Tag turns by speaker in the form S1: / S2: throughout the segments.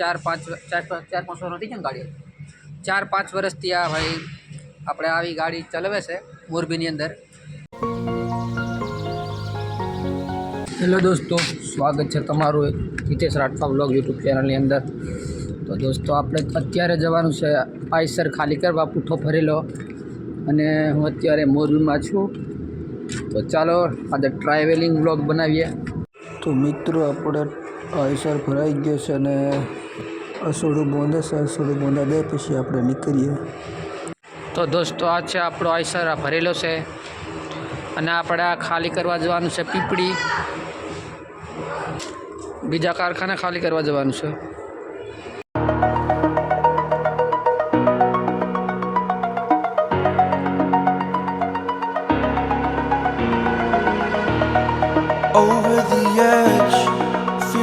S1: ચાર પાંચ ચાર ચાર પાંચ વર્ષ છે ને ગાડી. ચાર પાંચ વર્ષથી આ ભાઈ આપણે આવી ગાડી ચલાવે છે મોરબીની અંદર. હેલો દોસ્તો, સ્વાગત છે તમારું હિતેશ રાઠવા બ્લોગ યુટ્યુબ ચેનલની અંદર. તો દોસ્તો, આપણે અત્યારે જવાનું છે આઈસર ખાલી કરવા, પૂઠો ફરેલો અને હું અત્યારે મોરબીમાં છું. તો ચાલો, આજે ટ્રાવેલિંગ બ્લોગ બનાવીએ.
S2: તો મિત્રો, આપણે આઈસર ભરાઈ ગયો છે અને અસોડું બોંધે છે, અસોડું બોંધા દે પછી આપણે નીકળીએ.
S1: તો દોસ્તો, આ છે આપણો આઈસર આ ભરેલો છે. અને આપણે આ ખાલી કરવા જવાનું છે પીપળી. બીજા કારખાને ખાલી કરવા જવાનું છે.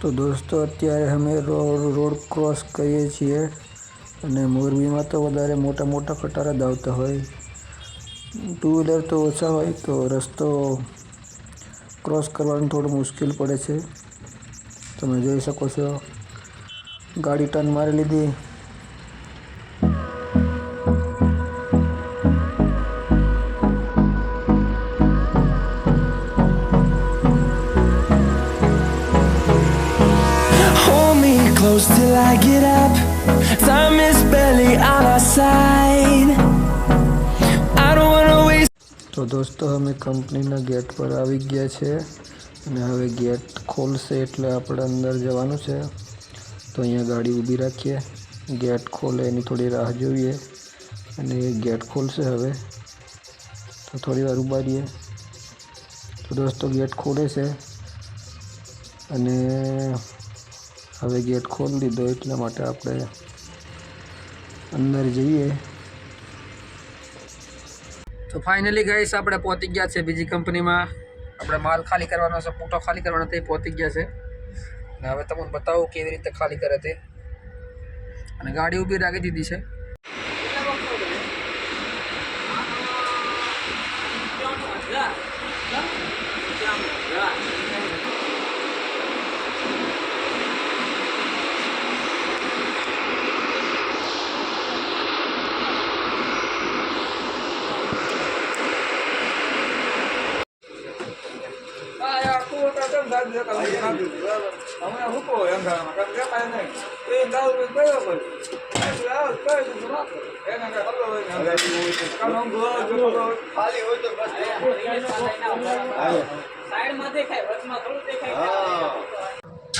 S2: તો દોસ્તો, અત્યારે અમે રોડ રોડ ક્રોસ કરીએ છીએ અને મોરબીમાં તો વધારે મોટા મોટા કટારા જ હોય. ટુ વ્હીલર તો ઓછા હોય, તો રસ્તો ક્રોસ કરવાનું થોડું મુશ્કેલ પડે છે. તમે જોઈ શકો છો. ગાડી ટર્ન મારી લીધી.
S3: Close till I get up. Time is barely on our side. I don't wanna waste.
S2: તો દોસ્તો, અમે કંપનીના ગેટ પર આવી ગયા છે અને હવે ગેટ ખોલશે એટલે આપણે અંદર જવાનું છે તો અહીંયા ગાડી ઊભી રાખીએ ગેટ ખોલે, એની થોડી રાહ જોઈએ અને ગેટ ખોલશે હવે તો થોડી વાર ઊભા રહીએ તો દોસ્તો, ગેટ ખોલે છે અને હવે ગેટ ખોલી દીધો એટલા માટે આપણે અંદર જઈએ.
S1: તો ફાઇનલી ગઈશ આપણે પહોંચી ગયા છે બીજી કંપનીમાં. આપણે માલ ખાલી કરવાનો છે, પૂટો ખાલી કરવાનો તે પહોંચી ગયા છે. અને હવે તમને બતાવું કેવી રીતે ખાલી કરે તે. અને ગાડી ઊભી રાખી દીધી છે.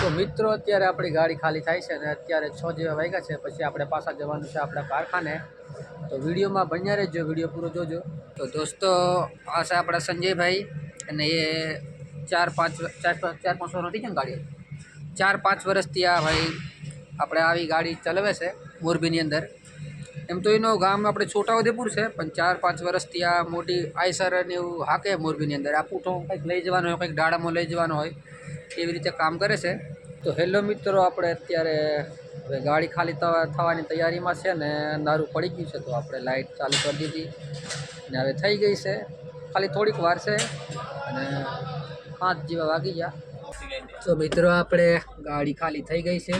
S1: તો મિત્રો અત્યારે આપણી ગાડી ખાલી થાય છે અને અત્યારે છ જેવા વાગ્યા છે. પછી આપણે પાછા જવાનું છે આપણા કારખાને. તો વિડીયોમાં બન્યા રહેજો વીડિયો પૂરો જોજો. તો દોસ્તો આ છે આપણા સંજયભાઈ અને એ ચાર પાંચ ચાર ચાર પાંચ વર્ષ નથી છે ને ગાડી. ચાર પાંચ વર્ષથી આ ભાઈ આપણે આવી ગાડી ચલાવે છે મોરબીની અંદર. એમ તો એનું ગામ આપણે છોટાઉદેપુર છે, પણ ચાર પાંચ વર્ષથી આ મોટી આઈસર ને એવું હાકે મોરબીની અંદર. આ પૂઠો કંઈક લઈ જવાનો હોય, કંઈક ડાળામાં લઈ જવાનો હોય, એવી રીતે કામ કરે છે. તો હેલો મિત્રો, આપણે અત્યારે હવે ગાડી ખાલી થવા- થવાની તૈયારીમાં છે ને અંધારું પડી ગયું છે, તો આપણે લાઇટ ચાલુ કરી દીધી. ને હવે થઈ ગઈ છે. ખાલી થોડીક વાર છે. અને પાંચ જેવા વાગી ગયા. તો મિત્રો આપણે ગાડી ખાલી થઈ ગઈ છે.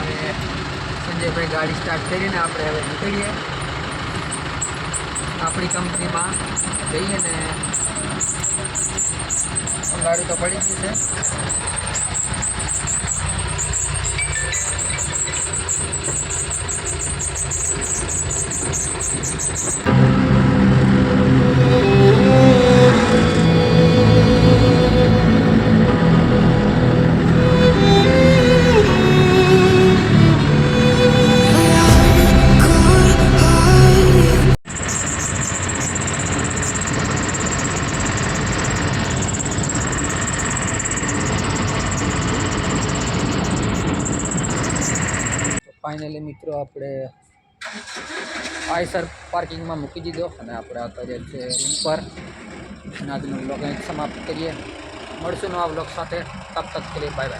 S1: અને હવે સંજયભાઈ ગાડી સ્ટાર્ટ કરીને આપણે હવે નીકળીએ. આપણી કંપનીમાં જઈએ ને ગાડી તો પડી ગઈ છે. ફાઇનલી મિત્રો આપણે આઈસર પાર્કિંગમાં મૂકી દીધો અને આપણે અત્યારે છે રૂમ પર અને આજનો બ્લોગ સમાપ્ત કરીએ. મળશું નવા બ્લોગ સાથે. તબ તક કરીએ બાય બાય.